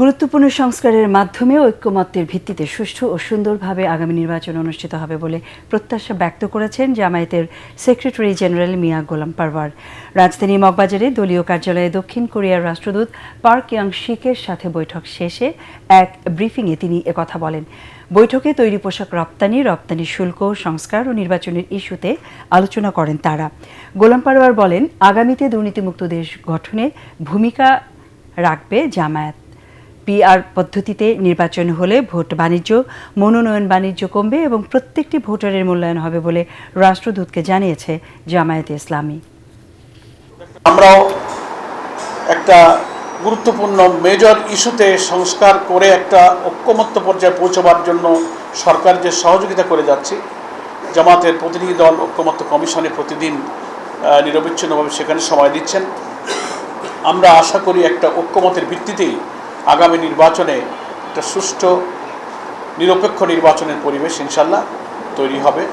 গুরুত্বপূর্ণ সংস্কারের মাধ্যমে ঐক্যমত্যের ভিত্তিতে সুষ্ঠু ও সুন্দরভাবে আগামী নির্বাচন অনুষ্ঠিত হবে বলে প্রত্যাশা ব্যক্ত করেছেন জামায়াতের সেক্রেটারি জেনারেল মিয়া গোলাম পারওয়ার। রাজধানী মগবাজারে দলীয় কার্যালয়ে দক্ষিণ কোরিয়ার রাষ্ট্রদূত পার্ক ইয়াং শিকের সাথে বৈঠক শেষে এক ব্রিফিংয়ে তিনি একথা বলেন। বৈঠকে তৈরি পোশাক রপ্তানি রপ্তানি শুল্ক, সংস্কার ও নির্বাচনের ইস্যুতে আলোচনা করেন তারা। গোলাম পারওয়ার বলেন, আগামীতে দুর্নীতিমুক্ত দেশ গঠনে ভূমিকা রাখবে জামায়াত। পিআর পদ্ধতিতে নির্বাচন হলে ভোট বাণিজ্য, মনোনয়ন বাণিজ্য কমবে এবং প্রত্যেকটি ভোটারের মূল্যায়ন হবে বলে রাষ্ট্রদূতকে জানিয়েছে জামায়াতে ইসলামী। আমরাও একটা গুরুত্বপূর্ণ মেজর ইস্যুতে সংস্কার করে একটা ঐক্যমত্য পর্যায়ে পৌঁছবার জন্য সরকার যে সহযোগিতা করে যাচ্ছে জামাতের প্রতিনিধি দল, ঐক্যমত্য কমিশনে প্রতিদিন নিরবিচ্ছিন্নভাবে সেখানে সময় দিচ্ছেন। আমরা আশা করি একটা ঐক্যমতের ভিত্তিতেই আগামী নির্বাচনে একটা সুষ্ঠু নিরপেক্ষ নির্বাচনের পরিবেশ ইনশাল্লাহ তৈরি হবে।